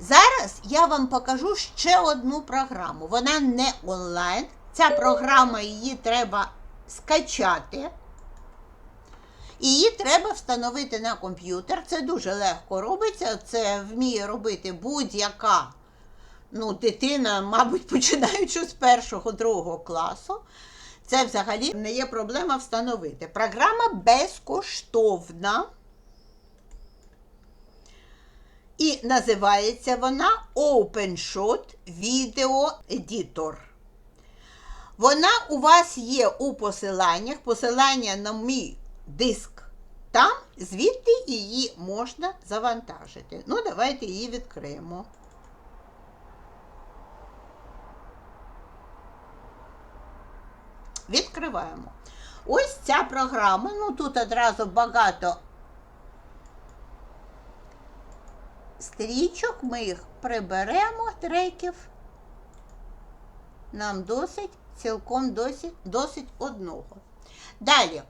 Зараз я вам покажу ще одну програму. Вона не онлайн. Ця програма її треба скачати. Її треба встановити на комп'ютер. Це дуже легко робиться. Це вміє робити будь-яка ну, дитина, мабуть, починаючи з першого другого класу. Це взагалі не є проблема встановити. Програма безкоштовна. І називається вона OpenShot Video Editor. Вона у вас є у посиланнях, посилання на мій диск. Там, звідти її можна завантажити. Ну, давайте її відкриємо. Відкриваємо. Ось ця програма. Ну, тут одразу багато стрічок, ми їх приберемо, треків. Нам досить, цілком досить, досить одного. Далі.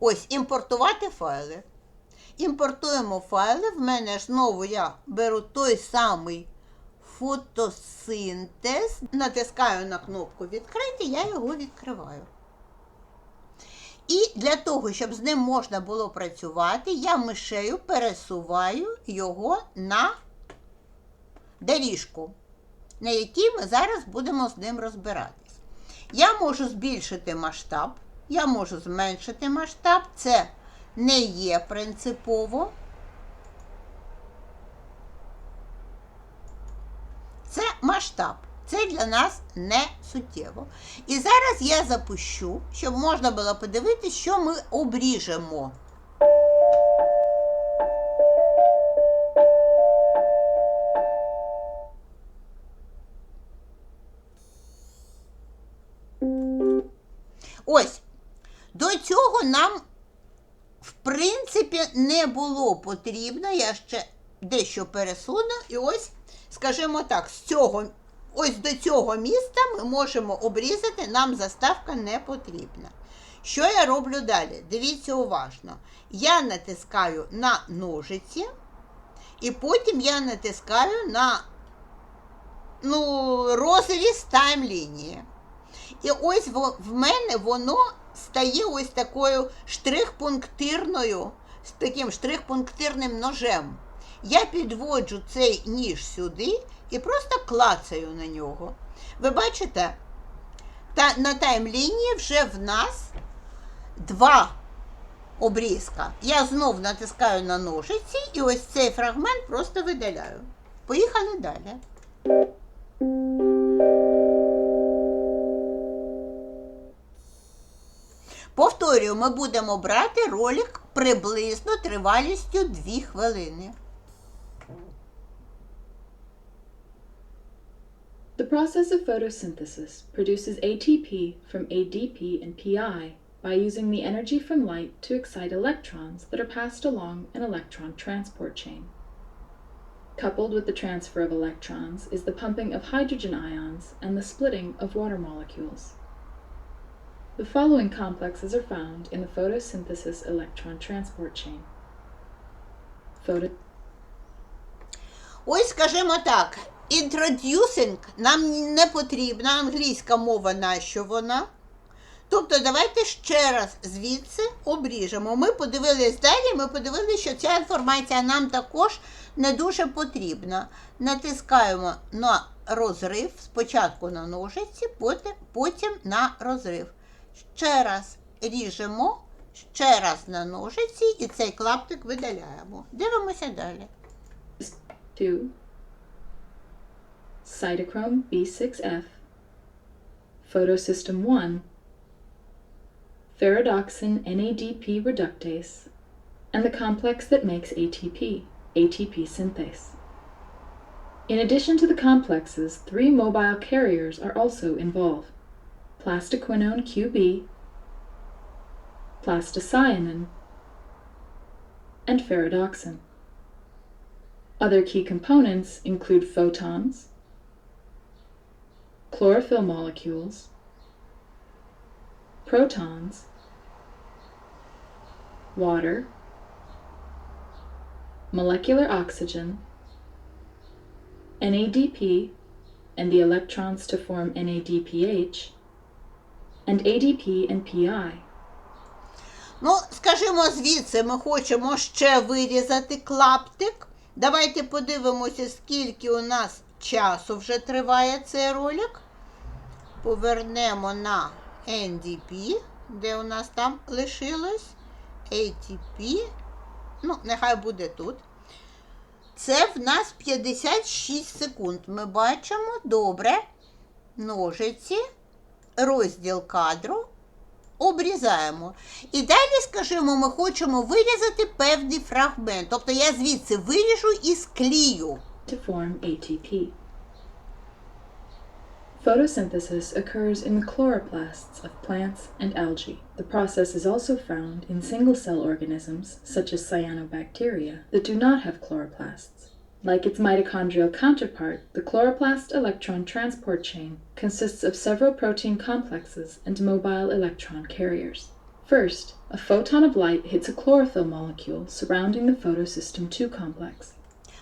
Ось імпортувати файли. Імпортуємо файли. В мене ж знову я беру той самий фотосинтез. Натискаю на кнопку відкрити, я його відкриваю. І для того, щоб з ним можна було працювати, я мишею пересуваю його на доріжку, на якій ми зараз будемо з ним розбиратись. Я можу збільшити масштаб, я можу зменшити масштаб, це не є принципово. Це масштаб. Це для нас не суттєво. І зараз я запущу, щоб можна було подивитися, що ми обріжемо. Ось. До цього нам, в принципі, не було потрібно. Я ще дещо пересуну. І ось, скажімо так, з цього, ось до цього міста ми можемо обрізати, нам заставка не потрібна. Що я роблю далі? Дивіться уважно. Я натискаю на ножиці, і потім я натискаю на ну, розріз таймлінії. І ось в мене воно стає ось такою штрих-пунктирною, з таким штрих-пунктирним ножем. Я підводжу цей ніж сюди і просто клацаю на нього. Ви бачите, та, на таймлінії вже в нас два обрізка. Я знов натискаю на ножиці і ось цей фрагмент просто видаляю. Поїхали далі. Повторюю, ми будемо брати ролик приблизно тривалістю 2 хвилини. The process of photosynthesis produces ATP from ADP and PI by using the energy from light to excite electrons that are passed along an electron transport chain. Coupled with the transfer of electrons is the pumping of hydrogen ions and the splitting of water molecules. The following complexes are found in the photosynthesis electron transport chain. Photo Ось, скажімо так, introducing нам не потрібна англійська мова, нащо вона? Тобто, давайте ще раз звідси обріжемо. Ми подивились далі, ми подивилися, що ця інформація нам також не дуже потрібна. Натискаємо на розрив, спочатку на ножиці, потім, на розрив. Ще раз ріжемо, ще раз на ножиці і цей клаптик видаляємо. Дивимося далі. 2 Cytochrome B6F Photosystem 1 Ferredoxin NADP reductase and the complex that makes ATP, ATP synthase. In addition to the complexes, three mobile carriers are also involved. Plastoquinone QB, plastocyanin, and ferredoxin. Other key components include photons, chlorophyll molecules, protons, water, molecular oxygen, NADP and the electrons to form NADPH, and ADP and PI. Ну, скажімо, звідси ми хочемо ще вирізати клаптик. Давайте подивимося, скільки у нас часу вже триває цей ролик. Повернемо на NDP, де у нас там лишилось. ATP. Ну, нехай буде тут. Це в нас 56 секунд. Ми бачимо добре. Ножиці, розділ кадру, обрізаємо. І далі, скажімо, ми хочемо вирізати певний фрагмент. Тобто я звідси виріжу і склію. To form ATP. Photosynthesis occurs in the chloroplasts of plants and algae. The process is also found in single cell organisms, such as cyanobacteria, that do not have chloroplasts. Like its mitochondrial counterpart, the chloroplast electron transport chain consists of several protein complexes and mobile electron carriers. First, a photon of light hits a chlorophyll molecule surrounding the photosystem II complex.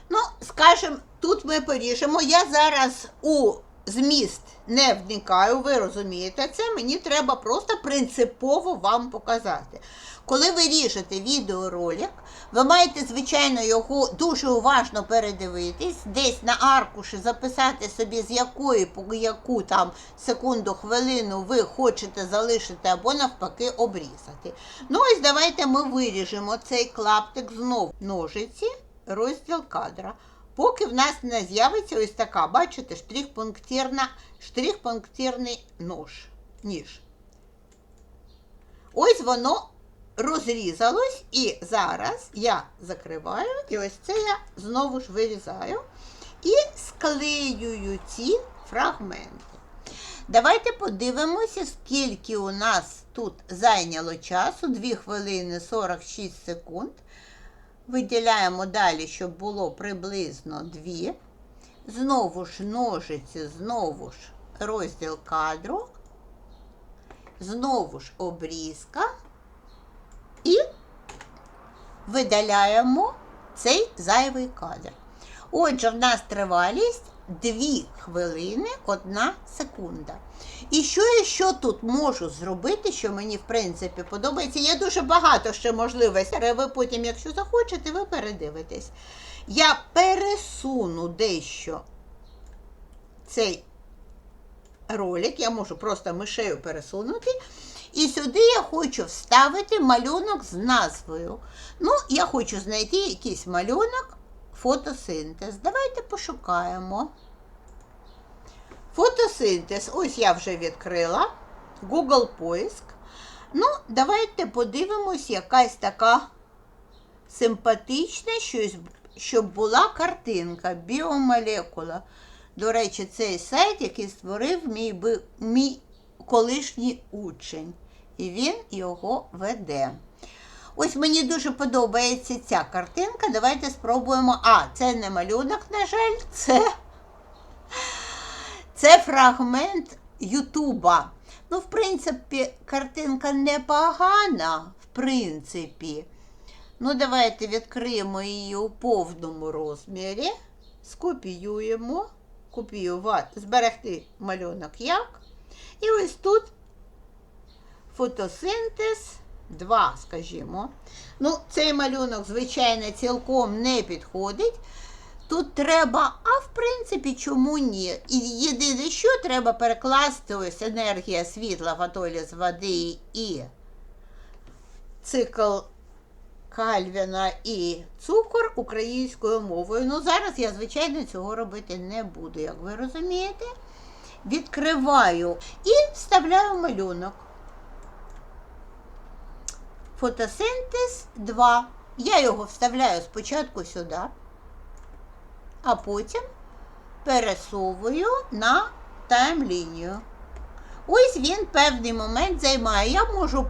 Ну, скажімо, тут ми поріжемо. Я зараз у зміст не вникаю, ви розумієте це. Мені треба просто принципово вам показати. Коли ви ріжете відеоролик, ви маєте, звичайно, його дуже уважно передивитись, десь на аркуші записати собі, з якої по яку там секунду, хвилину ви хочете залишити або навпаки обрізати. Ну ось давайте ми виріжемо цей клаптик знову ножиці розділ кадра. Поки в нас не з'явиться ось така, бачите, штрих-пунктирна, штрих-пунктирний нож, ніж. Ось воно розрізалось, і зараз я закриваю, і ось це я знову ж вирізаю і склеюю ці фрагменти. Давайте подивимося, скільки у нас тут зайняло часу. 2 хвилини 46 секунд. Виділяємо далі, щоб було приблизно 2. Знову ж ножиці, знову ж розділ кадру, знову ж обрізка. І видаляємо цей зайвий кадр. Отже, в нас тривалість 2 хвилини 1 секунда. І що я що тут можу зробити, що мені в принципі подобається? Є дуже багато ще можливостей, але ви потім, якщо захочете, ви передивитесь. Я пересуну дещо цей ролик, я можу просто мишею пересунути. І сюди я хочу вставити малюнок з назвою. Ну, я хочу знайти якийсь малюнок, фотосинтез. Давайте пошукаємо. Фотосинтез. Ось я вже відкрила. Google поиск. Ну, давайте подивимось, якась така симпатична, щось, щоб була картинка, біомолекула. До речі, цей сайт, який створив мій, мій колишній учень. І він його веде. Ось мені дуже подобається ця картинка. Давайте спробуємо. А, це не малюнок, на жаль, це, це фрагмент Ютуба. Ну, в принципі, картинка непогана, в принципі. Ну, давайте відкриємо її у повному розмірі, скопіюємо, копіювати, зберегти малюнок як. І ось тут фотосинтез 2, скажімо. Ну, цей малюнок, звичайно, цілком не підходить. Тут треба, а в принципі, чому ні? І єдине, що треба перекласти ось енергія світла, фотоліз води і цикл Кальвіна і цукор українською мовою. Ну, зараз я, звичайно, цього робити не буду, як ви розумієте. Відкриваю і вставляю малюнок. Фотосинтез 2. Я його вставляю спочатку сюди, а потім пересовую на таймлінію. Ось він певний момент займає. Я можу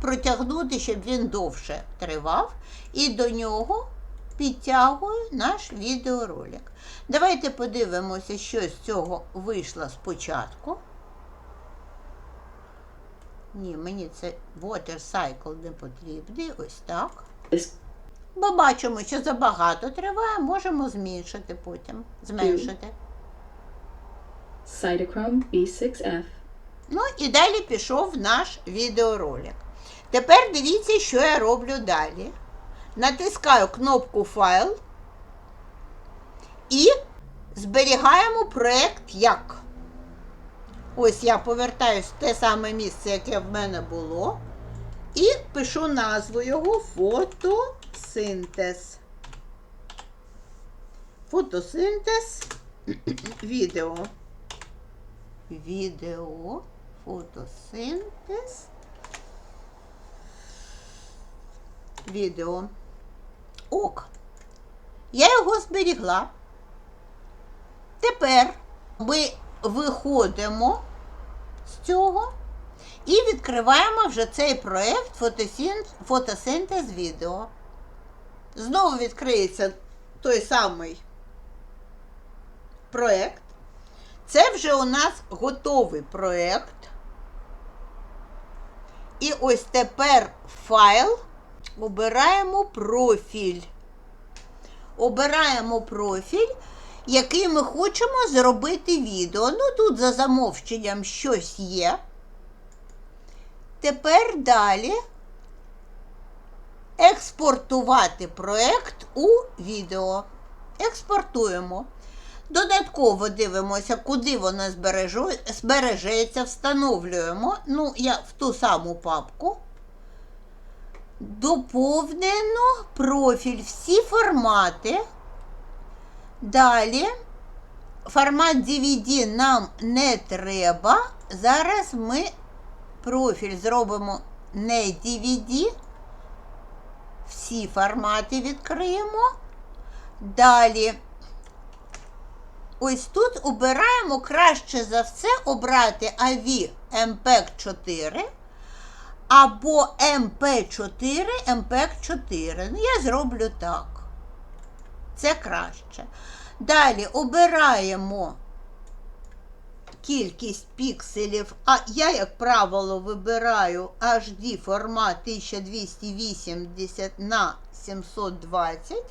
протягнути, щоб він довше тривав, і до нього підтягую наш відеоролик. Давайте подивимося, що з цього вийшло спочатку. Ні, мені це water cycle не потрібний. Ось так. Бо бачимо, що забагато триває, можемо зменшити потім. Зменшити. Cytochrome B6F, Ну і далі пішов наш відеоролик. Тепер дивіться, що я роблю далі. Натискаю кнопку Файл і зберігаємо проєкт як. Ось я повертаюсь в те саме місце, яке в мене було. І пишу назву його фотосинтез. Фотосинтез відео. Відео, фотосинтез. Відео. Ок. Я його зберігла. Тепер ми виходимо з цього і відкриваємо вже цей проєкт фотосинтез відео. Знову відкриється той самий проєкт. Це вже у нас готовий проєкт. І ось тепер файл. Обираємо профіль. Обираємо профіль, який ми хочемо зробити відео. Ну, тут за замовченням щось є. Тепер далі експортувати проєкт у відео. Експортуємо. Додатково дивимося, куди воно збережеться, встановлюємо. Ну, я в ту саму папку. Доповнено профіль, всі формати. Далі. Формат DVD нам не треба. Зараз ми профіль зробимо не DVD. Всі формати відкриємо. Далі. Ось тут обираємо краще за все обрати AVI MPEG 4 або MP4 MPEG 4. Ну, я зроблю так. Це краще. Далі обираємо кількість пікселів, а я, як правило, вибираю HD формат 1280 на 720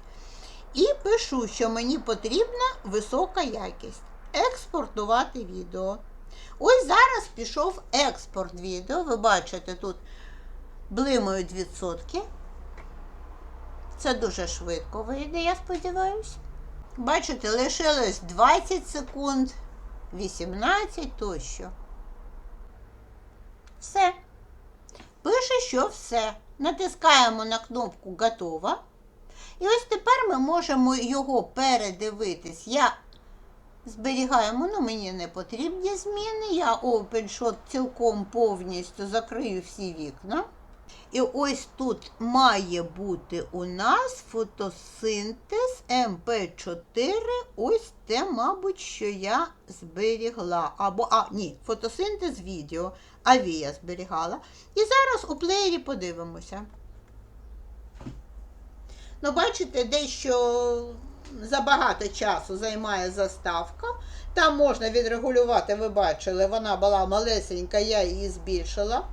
і пишу, що мені потрібна висока якість. Експортувати відео. Ось зараз пішов експорт відео. Ви бачите, тут блимають відсотки. Це дуже швидко вийде, я сподіваюся. Бачите, лишилось 20 секунд, 18 тощо. Все. Пише, що все. Натискаємо на кнопку Готово. І ось тепер ми можемо його передивитись. Я зберігаю, ну мені не потрібні зміни. Я OpenShot цілком повністю закрию всі вікна. І ось тут має бути у нас фотосинтез MP4. Ось те, мабуть, що я зберігла. Або, а, ні, фотосинтез відео. Аві зберігала. І зараз у плеєрі подивимося. Ну, бачите, дещо забагато часу займає заставка. Там можна відрегулювати, ви бачили, вона була малесенька, я її збільшила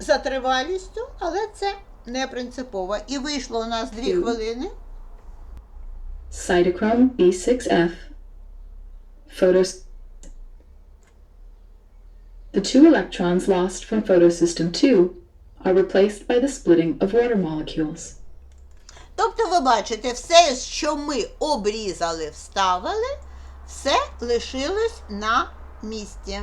за тривалістю, але це не принципово. І вийшло у нас 2 хвилини. Cytochrome B6F, photos. The two electrons lost from photosystem 2 are replaced by the splitting of water molecules. Тобто, ви бачите, все, що ми обрізали, вставили, все лишилось на місці.